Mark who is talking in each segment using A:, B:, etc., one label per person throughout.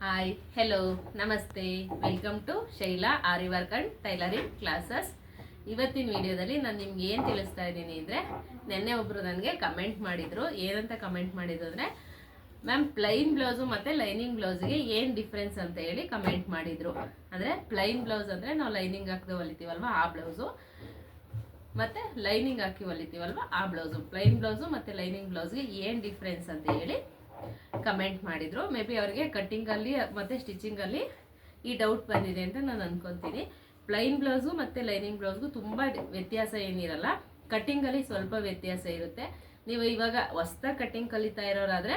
A: Hi hello ನಮಸ್ತೆ. Welcome to Shaila Aari work and tailoring classes. ಇವತ್ತಿನ ವಿಡಿಯೋದಲ್ಲಿ ನಾನು ನಿಮ್ಗೆ ಏನು ತಿಳಿಸ್ತಾ ಇದ್ದೀನಿ ಅಂದರೆ, ನಿನ್ನೆ ಒಬ್ಬರು ನನಗೆ ಕಮೆಂಟ್ ಮಾಡಿದರು. ಏನಂತ ಕಮೆಂಟ್ ಮಾಡಿದ್ರು ಅಂದರೆ ಮ್ಯಾಮ್ ಪ್ಲೈನ್ ಬ್ಲೌಸು ಮತ್ತು ಲೈನಿಂಗ್ ಬ್ಲೌಸ್ಗೆ ಏನು ಡಿಫ್ರೆನ್ಸ್ ಅಂತ ಹೇಳಿ ಕಮೆಂಟ್ ಮಾಡಿದರು. ಅಂದರೆ ಪ್ಲೈನ್ ಬ್ಲೌಸ್ ಅಂದರೆ ನಾವು ಲೈನಿಂಗ್ ಹಾಕದೆ ಹೊಲಿತೀವಲ್ವ, ಆ ಬ್ಲೌಸು ಮತ್ತು ಲೈನಿಂಗ್ ಹಾಕಿ ಹೊಲಿತೀವಲ್ವ, ಆ ಬ್ಲೌಸು ಪ್ಲೈನ್ ಬ್ಲೌಸು ಮತ್ತು ಲೈನಿಂಗ್ ಬ್ಲೌಸ್ಗೆ ಏನು ಡಿಫ್ರೆನ್ಸ್ ಅಂತ ಹೇಳಿ ಕಮೆಂಟ್ ಮಾಡಿದ್ರು. ಮೇ ಬಿ ಅವ್ರಿಗೆ ಕಟ್ಟಿಂಗಲ್ಲಿ ಮತ್ತು ಸ್ಟಿಚಿಂಗಲ್ಲಿ ಈ ಡೌಟ್ ಬಂದಿದೆ ಅಂತ ನಾನು ಅನ್ಕೊಂತೀನಿ. ಪ್ಲೈನ್ ಬ್ಲೌಸು ಮತ್ತು ಲೈನಿಂಗ್ ಬ್ಲೌಸ್ಗೂ ತುಂಬ ವ್ಯತ್ಯಾಸ ಏನಿರಲ್ಲ. ಕಟ್ಟಿಂಗಲ್ಲಿ ಸ್ವಲ್ಪ ವ್ಯತ್ಯಾಸ ಇರುತ್ತೆ. ನೀವು ಇವಾಗ ಹೊಸ್ದಾಗಿ ಕಟ್ಟಿಂಗ್ ಕಲಿತಾ ಇರೋರಾದರೆ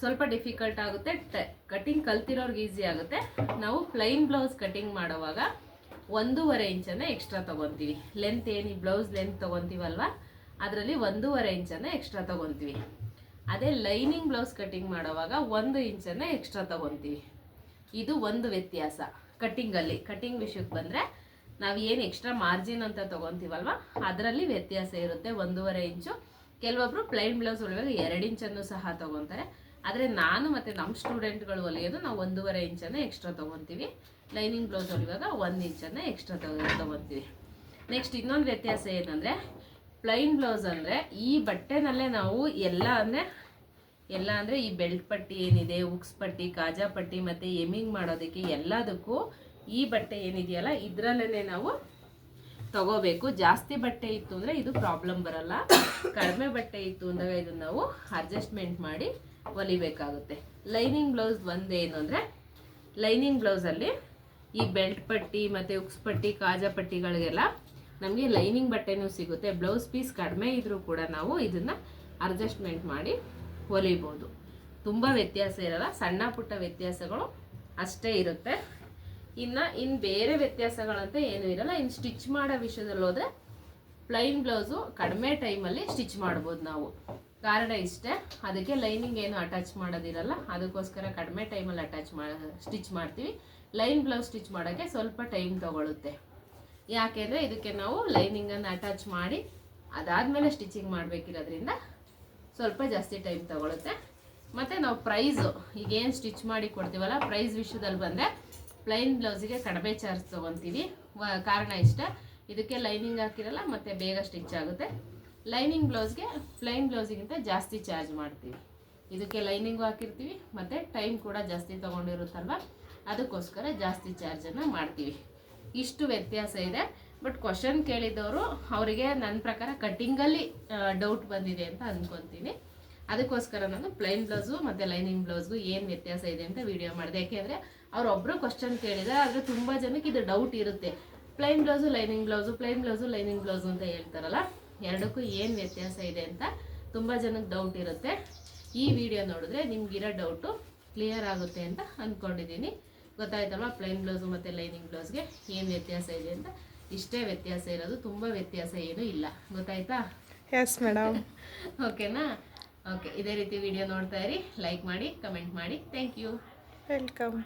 A: ಸ್ವಲ್ಪ ಡಿಫಿಕಲ್ಟ್ ಆಗುತ್ತೆ. ಕಟ್ಟಿಂಗ್ ಕಲ್ತಿರೋರ್ಗೆ ಈಸಿ ಆಗುತ್ತೆ. ನಾವು ಪ್ಲೈನ್ ಬ್ಲೌಸ್ ಕಟ್ಟಿಂಗ್ ಮಾಡುವಾಗ ಒಂದೂವರೆ ಇಂಚನ್ನು ಎಕ್ಸ್ಟ್ರಾ ತೊಗೊತೀವಿ. ಲೆಂತ್ ಏನು ಬ್ಲೌಸ್ ಲೆಂತ್ ತೊಗೊತೀವಲ್ವ? ಅದರಲ್ಲಿ ಒಂದೂವರೆ ಇಂಚನ್ನು ಎಕ್ಸ್ಟ್ರಾ ತೊಗೊತೀವಿ. ಅದೇ ಲೈನಿಂಗ್ ಬ್ಲೌಸ್ ಕಟ್ಟಿಂಗ್ ಮಾಡೋವಾಗ ಒಂದು ಇಂಚನ್ನು ಎಕ್ಸ್ಟ್ರಾ ತಗೊತೀವಿ. ಇದು ಒಂದು ವ್ಯತ್ಯಾಸ ಕಟ್ಟಿಂಗಲ್ಲಿ ಕಟ್ಟಿಂಗ್ ವಿಷಯಕ್ಕೆ ಬಂದರೆ ನಾವು ಏನು ಎಕ್ಸ್ಟ್ರಾ ಮಾರ್ಜಿನ್ ಅಂತ ತೊಗೊತೀವಲ್ವ? ಅದರಲ್ಲಿ ವ್ಯತ್ಯಾಸ ಇರುತ್ತೆ ಒಂದೂವರೆ ಇಂಚು. ಕೆಲವೊಬ್ರು ಪ್ಲೈನ್ ಬ್ಲೌಸ್ ಹೊಲಿಯುವಾಗ ಎರಡು ಇಂಚನ್ನು ಸಹ ತೊಗೊತಾರೆ. ಆದರೆ ನಾನು ಮತ್ತು ನಮ್ಮ ಸ್ಟೂಡೆಂಟ್ಗಳು ಹೊಲಿಯೋದು ನಾವು ಒಂದೂವರೆ ಇಂಚನ್ನು ಎಕ್ಸ್ಟ್ರಾ ತೊಗೊತೀವಿ. ಲೈನಿಂಗ್ ಬ್ಲೌಸ್ ಹೊಲಿಯುವಾಗ ಒಂದು ಇಂಚನ್ನು ಎಕ್ಸ್ಟ್ರಾ ತಗೊ ತೊಗೊತೀವಿ. ನೆಕ್ಸ್ಟ್ ಇನ್ನೊಂದು ವ್ಯತ್ಯಾಸ ಏನಂದರೆ ಪ್ಲೈನ್ ಬ್ಲೌಸ್ ಅಂದರೆ ಈ ಬಟ್ಟೆನಲ್ಲೇ ನಾವು ಎಲ್ಲ ಅಂದರೆ ಎಲ್ಲ ಅಂದರೆ ಈ ಬೆಲ್ಟ್ ಪಟ್ಟಿ ಏನಿದೆ ಉಕ್ಸ್ ಪಟ್ಟಿ, ಕಾಜಾ ಪಟ್ಟಿ ಮತ್ತು ಎಮಿಂಗ್ ಮಾಡೋದಕ್ಕೆ ಎಲ್ಲದಕ್ಕೂ ಈ ಬಟ್ಟೆ ಏನಿದೆಯಲ್ಲ ಇದರಲ್ಲೇ ನಾವು ತಗೋಬೇಕು. ಜಾಸ್ತಿ ಬಟ್ಟೆ ಇತ್ತು ಅಂದರೆ ಇದು ಪ್ರಾಬ್ಲಮ್ ಬರಲ್ಲ. ಕಡಿಮೆ ಬಟ್ಟೆ ಇತ್ತು ಅಂದಾಗ ಇದನ್ನು ನಾವು ಅಡ್ಜಸ್ಟ್ಮೆಂಟ್ ಮಾಡಿ ಹೊಲಿಬೇಕಾಗುತ್ತೆ. ಲೈನಿಂಗ್ ಬ್ಲೌಸ್ ಒಂದೇನು ಅಂದರೆ ಲೈನಿಂಗ್ ಬ್ಲೌಸಲ್ಲಿ ಈ ಬೆಲ್ಟ್ ಪಟ್ಟಿ ಮತ್ತು ಉಕ್ಸ್ ಪಟ್ಟಿ, ಕಾಜಾ ಪಟ್ಟಿಗಳಿಗೆಲ್ಲ ನಮಗೆ ಲೈನಿಂಗ್ ಬಟ್ಟೆನೂ ಸಿಗುತ್ತೆ. ಬ್ಲೌಸ್ ಪೀಸ್ ಕಡಿಮೆ ಇದ್ದರೂ ಕೂಡ ನಾವು ಇದನ್ನು ಅಡ್ಜಸ್ಟ್ಮೆಂಟ್ ಮಾಡಿ ಹೊಲಿಬೋದು. ತುಂಬ ವ್ಯತ್ಯಾಸ ಇರಲ್ಲ. ಸಣ್ಣ ಪುಟ್ಟ ವ್ಯತ್ಯಾಸಗಳು ಅಷ್ಟೇ ಇರುತ್ತೆ. ಇನ್ನು ಇನ್ನು ಬೇರೆ ವ್ಯತ್ಯಾಸಗಳಂತ ಏನೂ ಇರಲ್ಲ. ಇನ್ನು ಸ್ಟಿಚ್ ಮಾಡೋ ವಿಷಯದಲ್ಲಿ ಹೋದರೆ ಪ್ಲೈನ್ ಬ್ಲೌಸು ಕಡಿಮೆ ಟೈಮಲ್ಲಿ ಸ್ಟಿಚ್ ಮಾಡ್ಬೋದು ನಾವು. ಕಾರಣ ಇಷ್ಟೇ. ಅದಕ್ಕೆ ಲೈನಿಂಗ್ ಏನು ಅಟ್ಯಾಚ್ ಮಾಡೋದಿರಲ್ಲ. ಅದಕ್ಕೋಸ್ಕರ ಕಡಿಮೆ ಟೈಮಲ್ಲಿ ಅಟ್ಯಾಚ್ ಮಾ ಸ್ಟಿಚ್ ಮಾಡ್ತೀವಿ. ಲೈನ್ ಬ್ಲೌಸ್ ಸ್ಟಿಚ್ ಮಾಡೋಕ್ಕೆ ಸ್ವಲ್ಪ ಟೈಮ್ ತೊಗೊಳುತ್ತೆ. ಯಾಕೆಂದರೆ ಇದಕ್ಕೆ ನಾವು ಲೈನಿಂಗನ್ನು ಅಟ್ಯಾಚ್ ಮಾಡಿ ಅದಾದಮೇಲೆ ಸ್ಟಿಚಿಂಗ್ ಮಾಡಬೇಕಿರೋದ್ರಿಂದ ಸ್ವಲ್ಪ ಜಾಸ್ತಿ ಟೈಮ್ ತಗೊಳುತ್ತೆ. ಮತ್ತು ನಾವು ಪ್ರೈಸು ಈಗೇನು ಸ್ಟಿಚ್ ಮಾಡಿ ಕೊಡ್ತೀವಲ್ಲ ಪ್ರೈಸ್ ವಿಷಯದಲ್ಲಿ ಬಂದರೆ ಪ್ಲೈನ್ ಬ್ಲೌಸಿಗೆ ಕಡಿಮೆ ಚಾರ್ಜ್ ತೊಗೊತೀವಿ. ಕಾರಣ ಇಷ್ಟ. ಇದಕ್ಕೆ ಲೈನಿಂಗ್ ಹಾಕಿರಲ್ಲ, ಮತ್ತು ಬೇಗ ಸ್ಟಿಚ್ ಆಗುತ್ತೆ. ಲೈನಿಂಗ್ ಬ್ಲೌಸ್ಗೆ ಪ್ಲೈನ್ ಬ್ಲೌಸಿಗಿಂತ ಜಾಸ್ತಿ ಚಾರ್ಜ್ ಮಾಡ್ತೀವಿ. ಇದಕ್ಕೆ ಲೈನಿಂಗು ಹಾಕಿರ್ತೀವಿ, ಮತ್ತು ಟೈಮ್ ಕೂಡ ಜಾಸ್ತಿ ತೊಗೊಂಡಿರುತ್ತಲ್ವ? ಅದಕ್ಕೋಸ್ಕರ ಜಾಸ್ತಿ ಚಾರ್ಜನ್ನು ಮಾಡ್ತೀವಿ. ಇಷ್ಟು ವ್ಯತ್ಯಾಸ ಇದೆ. ಬಟ್ ಕ್ವಶನ್ ಕೇಳಿದವರು, ಅವರಿಗೆ ನನ್ನ ಪ್ರಕಾರ ಕಟ್ಟಿಂಗಲ್ಲಿ ಡೌಟ್ ಬಂದಿದೆ ಅಂತ ಅಂದ್ಕೊತೀನಿ ಅದಕ್ಕೋಸ್ಕರ ನಾನು ಪ್ಲೈನ್ ಬ್ಲೌಸು ಮತ್ತು ಲೈನಿಂಗ್ ಬ್ಲೌಸ್ಗೂ ಏನು ವ್ಯತ್ಯಾಸ ಇದೆ ಅಂತ ವಿಡಿಯೋ ಮಾಡಿದೆ. ಯಾಕೆಂದರೆ ಅವರೊಬ್ಬರು ಕ್ವಶನ್ ಕೇಳಿದರೆ ಆದರೆ ತುಂಬ ಜನಕ್ಕೆ ಇದು ಡೌಟ್ ಇರುತ್ತೆ. Plain blouse lining blouse plain blouse lining blouse ಅಂತ ಹೇಳ್ತಾರಲ್ಲ, ಎರಡಕ್ಕೂ ಏನು ವ್ಯತ್ಯಾಸ ಇದೆ ಅಂತ ತುಂಬ ಜನಕ್ಕೆ ಡೌಟ್ ಇರುತ್ತೆ. ಈ ವಿಡಿಯೋ ನೋಡಿದ್ರೆ ನಿಮ್ಗಿರೋ ಡೌಟು ಕ್ಲಿಯರ್ ಆಗುತ್ತೆ ಅಂತ ಅಂದ್ಕೊಂಡಿದ್ದೀನಿ ಗೊತ್ತಾಯ್ತಲ್ವಾ? ಪ್ಲೈನ್ ಬ್ಲೌಸು ಮತ್ತು ಲೈನಿಂಗ್ ಬ್ಲೌಸ್ಗೆ ಏನು ವ್ಯತ್ಯಾಸ ಇದೆ ಅಂತ? ಇಷ್ಟೇ ವ್ಯತ್ಯಾಸ ಇರೋದು ತುಂಬ ವ್ಯತ್ಯಾಸ ಏನೂ ಇಲ್ಲ. ಗೊತ್ತಾಯ್ತಾ?
B: ಎಸ್ ಮೇಡಮ್
A: ಓಕೆನಾ ಓಕೆ ಇದೇ ರೀತಿ ವಿಡಿಯೋ ನೋಡ್ತಾ ಇರಿ ಲೈಕ್ ಮಾಡಿ ಕಮೆಂಟ್ ಮಾಡಿ. Thank you
B: welcome